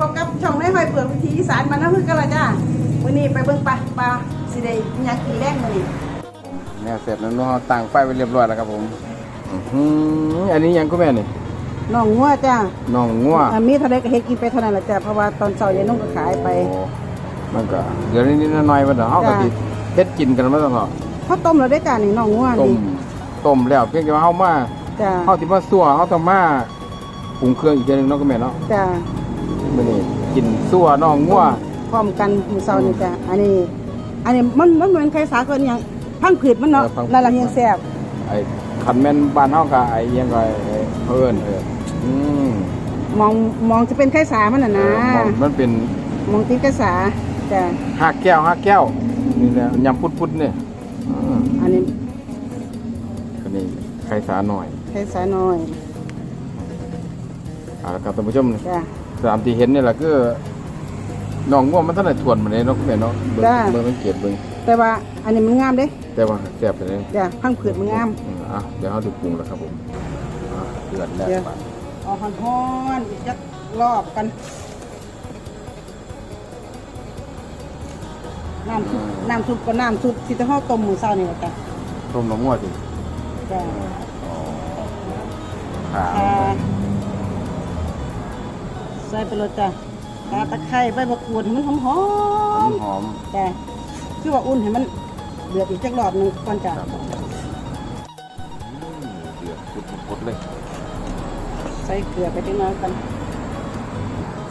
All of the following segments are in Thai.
พบกับช่องในหอยเปลือกวิถีอีสานมานน้ำพึ่งกันละจ้ามื้อนี้ไปเบิ่งปลาปลาสิได้อิหยังกินแรงมื้อนี้แม่เสร็จแล้วเนาะตั้งไฟไว้เรียบร้อยแล้วครับผมอื้อหืออันนี้ยังก็แม่นี่น้องงัวจ้าน้องงัวอ่ามีเท่าใดก็เฮ็ดกินไปเท่านั้นละจ้าเพราะว่าตอนเช้ายายนุ่งก็ขายไป โอ้มันก็เดี๋ยวนิดๆหน่อยๆมันเดี๋ยวเฮาก็จ้ะสิเฮ็ดกินกันมาตลอดเขาต้มแล้วได้จ้านี่น้องงัวต้มนี่ต้มแล้วเพียงแต่ว่าเฮามาจ้าเฮาสิมาซั่วเฮาต้องมาปรุงเครื่องอีกเทื่อนึงเนาะก็แม่เนาะจ้า มื้อนี้กินซั่วน้องงัวพร้อมกันมื้อเช้านี่จ้าอันนี้ อันนี้มันมันเหมือนไข่สาเกินอหยังพังผืดมันเนาะนั่นล่ะเฮียงแซ่บไอ้คันแม่นบ้านเฮาก็ไอ้อิหยังก็ไอ้เพิ่นเอออืมมองมองจะเป็นไข่สามันน่ะนะเออมันเป็นมองติดไข่สาจ้าหักแก้วหักแก้วนี่แหละยำพุดๆนี่อ่าอันนี้ก็นี่ไข่สาหน่อยไข่สาน้อยเอาละครับท่านผู้ชมจ้า ตามที่เห็นนี่แหละคือน้องง่วงมันเท่าไหร่ทวนมาเลยเนาะคุณแม่เนาะเบิ่งจ้า เบิ่งสังเกตเบิ่งแต่ว่าอันนี้มันงามเด้แต่ว่าแซ่บไปเลยจ้ะพังผืดมันงาม อืมอะเดี๋ยวเราดูปรุงแล้วครับผมอะเดือดแล้วเดี๋ยวไปเอาหอนหอนๆอีกจักรอบกันน้ำซุปน้ำซุปก็น้ำซุปที่จะห่อต้มมือเช้านี่แหละจ้ะต้มน้องง่วงสิจ้ะขาอ่า ใส่ไปเลยจ้ะตาตะไคร้ใบมะกรูดให้มันหอมหอมหอมๆจ้ะคือว่าอุ่นให้มันเดือดอีกจักรอบหนึงก่อนจ้ะครับอืมเดือดปุดๆเลยใส่เกลือไปจังน้อยกัน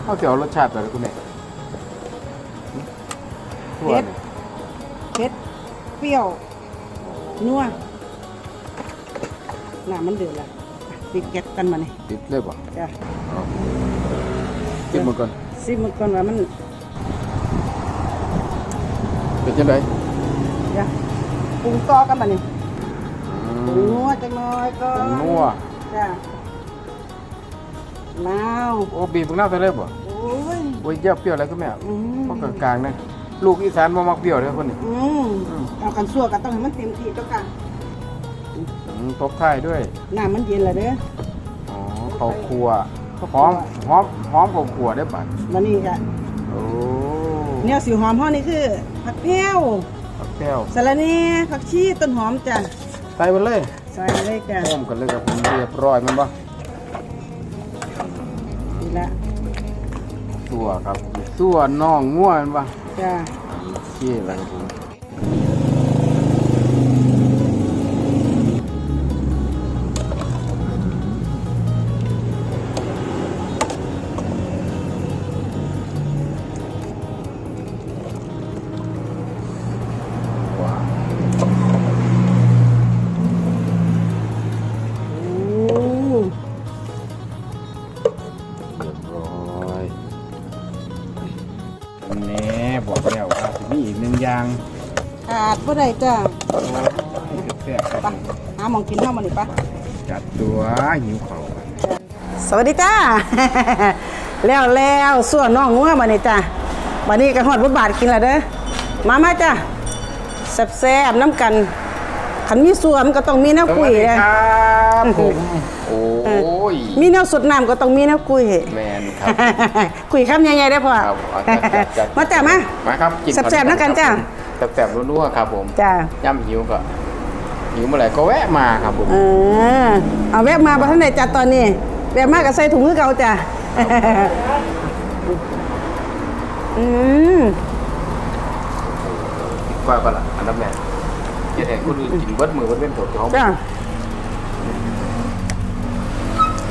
เขาจะเอารสชาติอะไรคุณแม่ทั่วเผ็ดนี่เผ็ดเปรี้ยวนัวน้ำมันเดือดแล้วปิดแก๊สกันมาเนี่ยติดเลยป่ะจ้ะ เอากินมันก่อนซิมมันก่อนว่ามันเป็นจังไดเดี๋ยวปรุงต่อกันมาเนี่ยอืปรุงมนัวจังน้อยก็ผงนัวจ้ะนาวโอ้บีบมะนาวใส่เลยป่ะโอ้ยโอ้ยเยี่ยวเปรี้ยวอะไรก็แม่อืมเพราะกลางๆนะลูกอีสานบ่มักเปรี้ยวเด้อคนนี้อืมเอากันสั่วกันต้องให้มันเต็มที่เจ้ากันอืมตบท้ายด้วยน้ำมันเย็นแล้วเด้ออ๋อข้าวคั่ว หอมหอมหอมข้าวคั่วได้ป่ะมานี่ค่ะโอ้แนวสีหอมห่อนี่คือ ผักแพ้วผักแก้วสะระแหน่ผักชีต้นหอมจ้ะใส่ไปเลยใส่เลยจ้ะต้มกันเลยครับผมเรียบร้อยแมันบ่นี่ละสัวครับสัวน่องง่วนบ่จ้ะโอเคแล้วครับผม ย่างขาดบ่ได้จ้ะแซ่บๆครับไปหาหมองกินข้าวมาหนิปะจัดตัวหิวเขาวสวัสดีจ้า แล้วแล้วส่วนน้องงัวมานี่จ้ะวันนี้ก็ฮอดบุญบาทกินแล้วเด้อมามาจ้ะแซ่บๆน้ำกันขันมีส่วนมันก็ต้องมีน้ำกุยสวัสดีเลยครับผมโอ้ ยมีน้ำสดน้ำก็ต้องมีน้ำกุยแมนครับคุยคำใหญ่ๆได้อพ่อครับเอาจัดจัดจัดมาจ้ะมามาครับกินแซ่บๆแล้วกันจ้ะแซ่บๆรัวๆครับผมจ้ะย่ำหิวก็หิวเมื่อไหร่ก็แวะมาครับผมเออเอาแวะมาบ่ทันได้จัดตอนนี้ แวะมาก็ใส่ถุงคือเก่าจ้ะอืมก้อยปลาละอันดับแรกเจ๊แห่งคนอื่นกินเบิดมือเบิดเป็นตัวเขาจ้ะ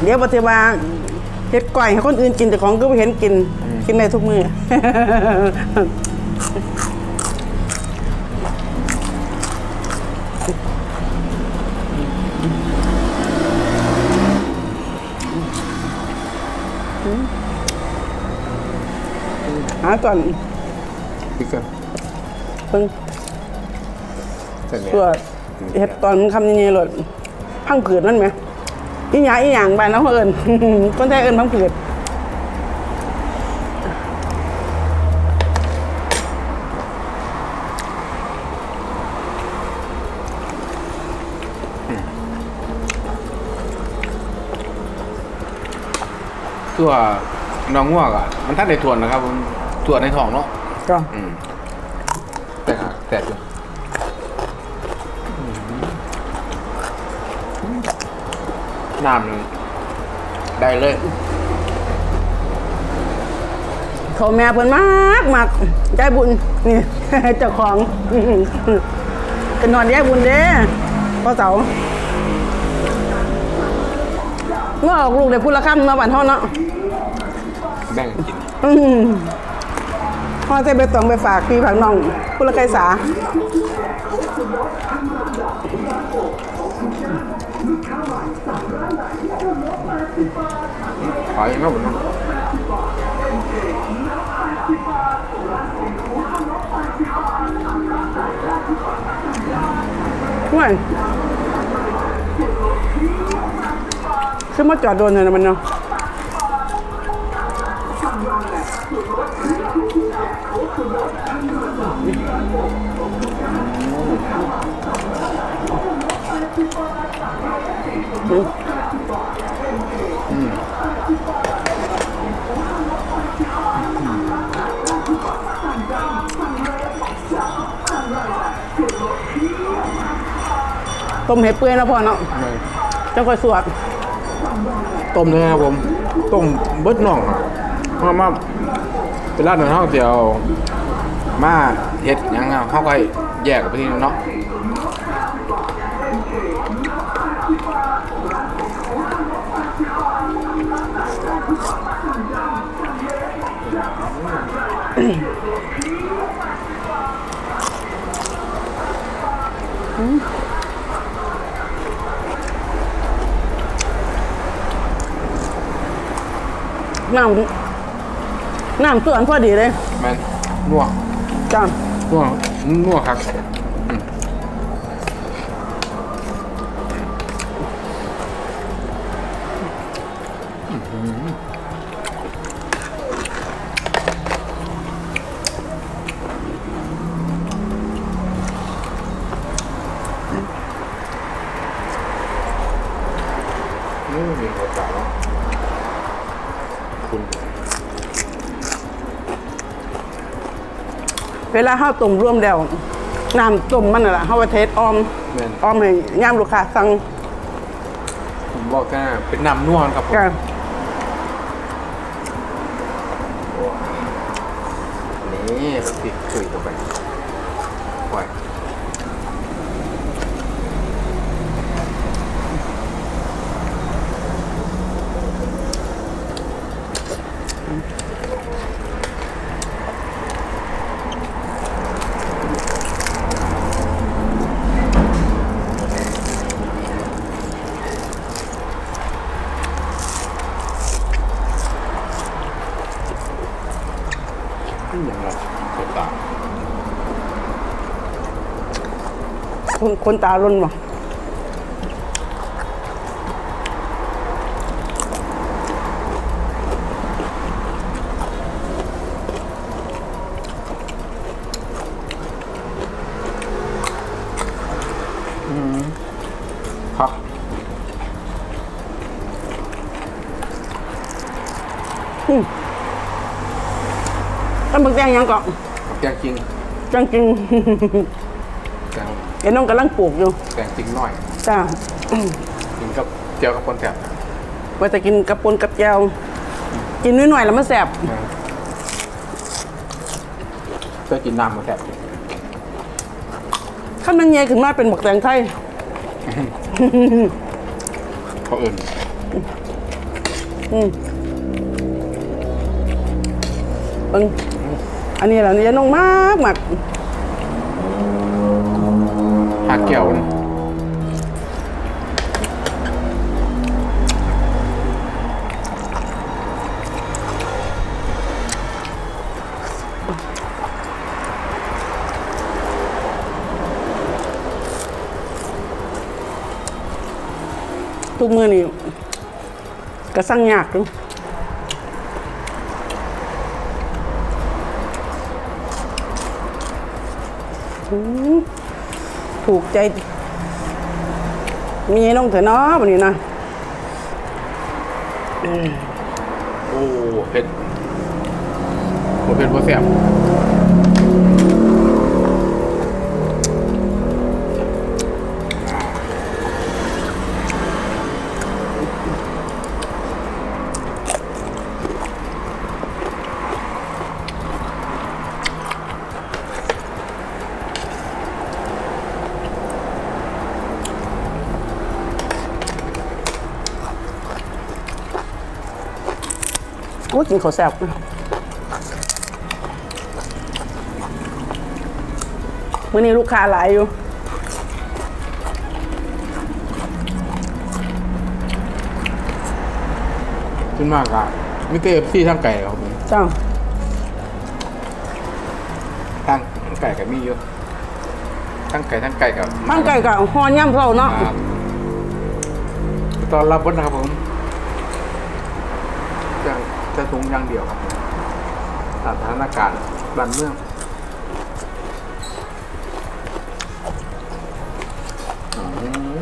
เดี๋ยวปฏิบัติเฮ็ดก่อยให้คนอื่นกินแต่ของก็ไม่เห็นกิน กินได้ทุกมื้อหาก่อนพี่ก็เพิ่งเสร็จตัวเฮ็ดตอนมันคำยังไงหลดพังผืดนั่นไหม อีหยาอีหยางบ้านเราเอิญคนไทยเอิญพังผืดตัวน้องง่วงอะ มันท่านในทวนนะครับผมทวนในท้องเนาะก็อืมแต่หาแต่อยู่ น้ำนึงได้เลยเขาแม่เพิ่นมากมากใจบุญนี่ เจ้าของกันนอนยายบุญเด้พ่อเสาเมื่อออกลูกได้พูดละคำเนาะบ้านเฮาเนาะแบ่งกันกินอืมพ่อจะไปตองไปฝากพี่ผักน้องพูดละไกษา ขอยังไม่หมดนะห่วยขึ้ ต้มเห็ดเปื่อยนะพ่อเนาะจังค่อยสวดต้มเลยครับผมต้มเบิดน่องอะเพราะว่าเป็นร้านอาหารเดียวมาเฮ็ดหยังอะเขาก็แยกกันไปที่นึงเนาะ น้ำน้ำส่วนพอดีเลยแม่นนัวจ้านัวนัวครับ เวลาข้าวต้มร่วมแล้วน้ำต้มมันน่ะล่ะข้าวเทศออมแม่น ออมให้ย่ามลูกค้าสั่งผมบอกแค่เป็นน้ำนวลครับผม กัน นี่ติดคุยเข้าไปปล่อย อย่างไรเปิดตา คนคนตาล้นบ่ครับต้นบักแดงยังเกาะแกงจริง จังจริง แกง เดี๋ยวน้องกำลังปลูกอยู่แกงจริงหน่อยจ้ากินกับเจียวกับคนแสบว่าจะกินกับปนกับแจวกินนิดหน่อยๆแล้วมันแสบเคยกินน้ำมาแสบขั้นมันใหญ่ขึ้นมาเป็นบักแดงไทยเขาเอื่นเบิ่งอันนี้แหละนี่น้องมากมาก หักแก้วนะทุกมือนี่ก็สั่งยากอยู่ ถูกใจ มีน้องเถอะเนาะวันนี้นะโอ้เผ็ดโอ้เผ็ดบ่แซ่บ กินข้าวแซ่บมื้อนี้ลูกค้าหลายอยู่ขึ้นมากอะมิเตอร์ที่ทางไก่ครับผมจ้าทางไก่กับมีอยู่ทั้งไก่ทั้งไก่กับบ้านไก่กับฮอนย่ำเท่าเนาะครับตอนรับวัดนะครับผมจะจะทุ งอย่างเดียวครับผมสถานการณ์บ้านเมืองอืม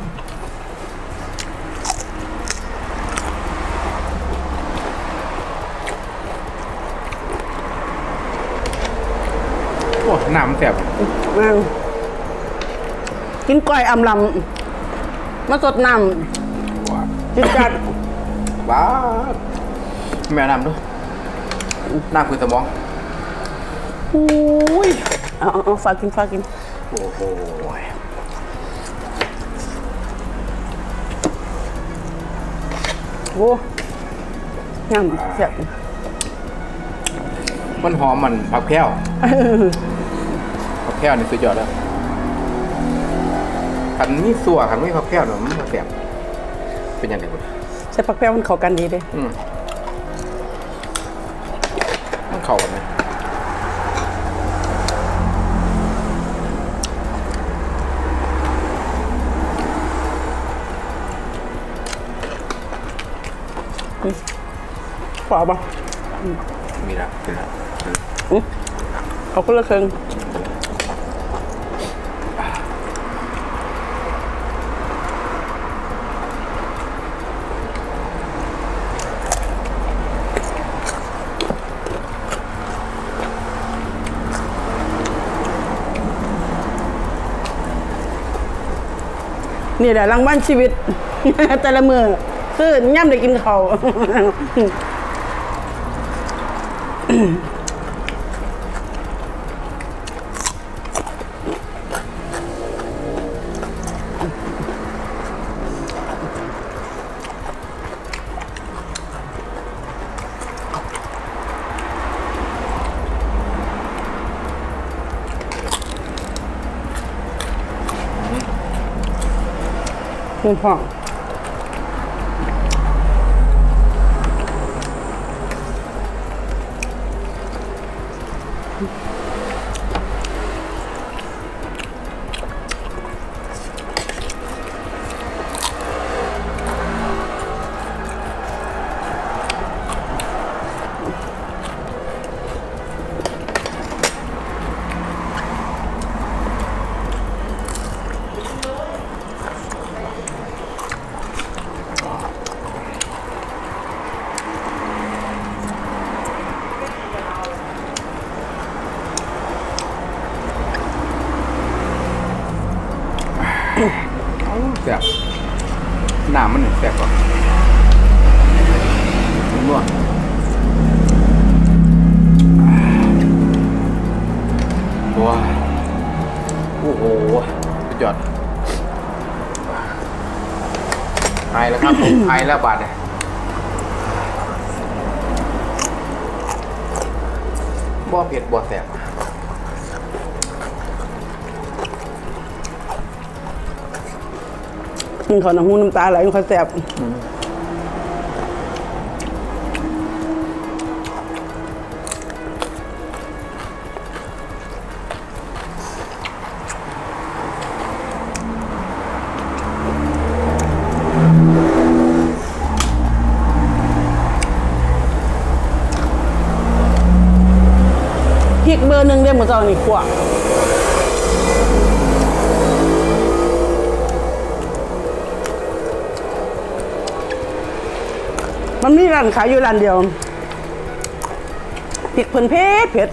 โอ้น้ำมันแสบแม่งกินก้อยอำลำมาสดน้ว้าำจิตจัดว้า แม่น้ำด้วยน้ำคือสมองอุ้ยเอาเอาเอาฝากกินฝากกิน โอ้โหโอ้ย่ำแซ่บมันหอมมันผักแพร้วผักแพร้วนี่สุดยอดแล้วขันมีสัวขันมีผักแพร้วเนี่ยมันมาแสบเป็นยังไงคุณใส่ผักแป้วมันเข้ากันดีเลยอืม มันเข้ากันไหมเปล่าปะมีนะเป็นนะเอาคนละครึ่ง นี่แหละรางวัลชีวิต แต่ละมือคือย่ำได้กินเขา วคุ แล้วบาดเนี่ยบ่เผ็ดบ่แสบกินขาวน้ำหูน้ำตาไหลมันเขาแสบ มือเนี่มันมีร้านขายอยู่ร้านเดียวพริดเพิ่นเพ็ดเผ็ด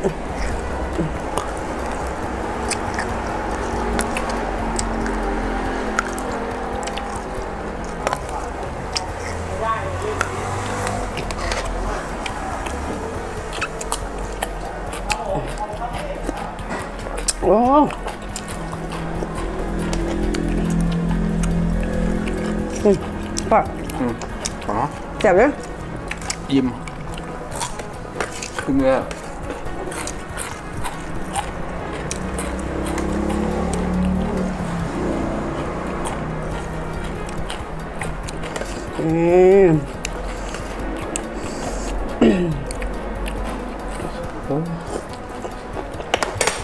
บเลยอิ่มคือเนื้ออืม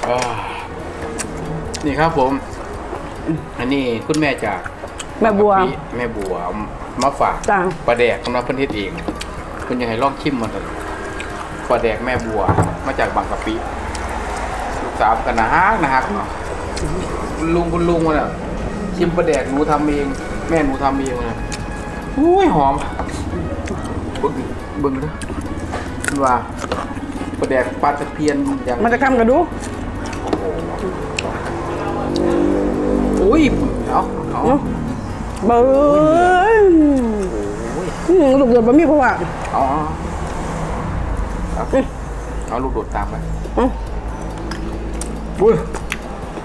อ่านี่ครับผม อันนี้คุณแม่จากแม่บัวพี่แม่บัวเอา มาฝากจ้ะ ปลาแดกสำหรับเพื่อนเฮ็ดเองคุณยังไงลองชิมมันเลยปลาแดกแม่บัว มาจากบางกะปิลูกสาวกันนะฮะนะฮะคุณลุงคุณลุงมันอะชิมปลาแดกหนูทำเอง แม่หนูทำเองนะอุ้ยหอมเบึ้งเบึ้งนะคุณว่าปลาแดกปลาตะเพียนอย่าง มันจะคำกันดู อุ้ย เอาเอาเนาะ เบิ้งอืมลูกเดือดบะหมี่เพราะว่าเอาเอาเอาเอาลูกโดดตามไปอืมบุ้ย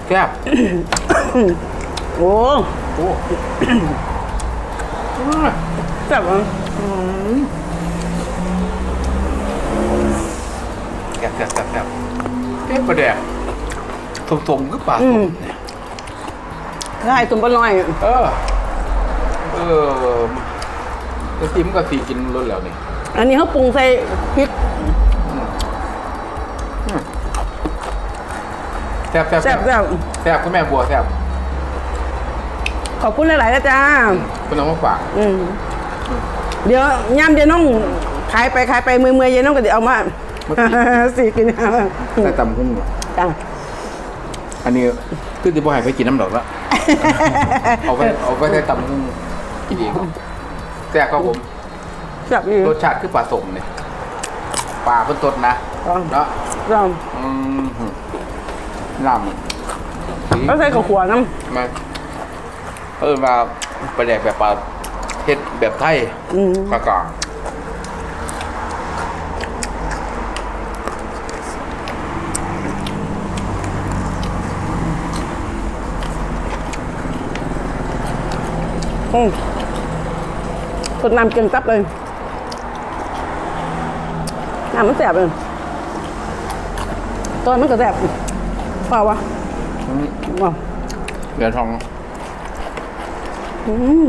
แคบโอ้โอ้แซ่บอะแคบแคบแคบแคบเอ๊ะประเดี๋ยวสมๆก็ปลาสมเนี่ยได้ตุ่มปลาน้อย เออ เออแล้วซิมก็สีกินรสแล้วนี่อันนี้เขาปรุงใส่พริก แซ่บแซ่บแซ่บแซ่บ แซ่บคุณแม่บัวแซ่บขอบคุณหลายๆนะจ้า คุณน้องมาฝากอืมเดี๋ยวย่ำเดี๋ยวน้องขายไปขายไปมือมือๆเย็นน้องก็เดี๋ยวเอามา สี่กินใส่ตำกุ้งเหรอจ้าอันนี้คือจะบ่ให้ไปกินน้ำดอกละ เอาไปเอาไปใส่ตำกุ้ง กินเองแซ่บครับผมแซ่บดีรสชาติคือปลาสมเนี่ยปลาเพิ่นสดนะอ๋อเนาะจ้าอืมน้ำแล้วใส่ข้าวขัวน้มาเออมาปลาแดกแบบปลาเฮ็ดแบบไทยำอืมปลากลางอืม สดน้ำเกินซับเลย น้ำมันแสบเลย ตอนมันก็แสบเปล่าวะอืมว้าวเดี๋ยวทองอืม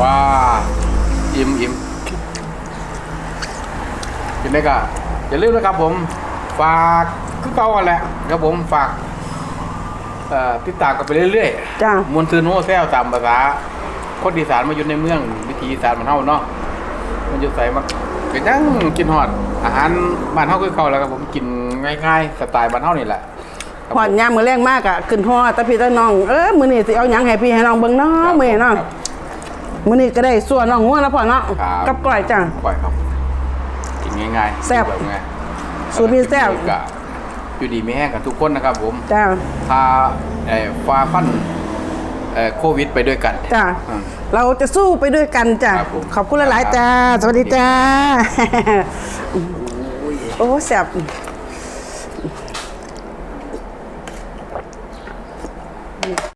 ว้าอิ่มอิ่มกินได้ก็อย่าลืมนะครับผม ฝากคือเก่ากันแหละครับผมฝากเอ่อติดตามกันไปเรื่อยๆจ้ามวนซืนโฮแซวตามภาษาคนอีสานมาอยู่ในเมืองวิถีอีสานมันเฮาเนาะมันอยู่ใส่มาก็ยังกินฮอด อาหารบ้านเฮาคือเขาแล้วครับผมกินง่ายๆสไตล์บ้านเฮานี่แหละครับหอดยามมือแรงมากอะขึ้นหอดตะพี่ตะน้องเออมือนี่สิเอาหยังให้พี่ให้น้องเบิ่งเนาะมือนี่เนาะครับมือนี่ก็ได้ส่วนน้องงัวแล้วพอเนาะครับกับก้อยจ้าปล่อยครับกินง่ายๆแซ่บแบบง่าย สูตรนี้แซ่บก็อยู่ดีไม่แห้งกันทุกคนนะครับผมจ้าพาเอ่อฟ้าฟันเอ่อโควิดไปด้วยกันจ้าอืม เราจะสู้ไปด้วยกันจ้าครับผม ขอบคุณหลายๆจ้า สวัสดีจ้า โอ้แซ่บ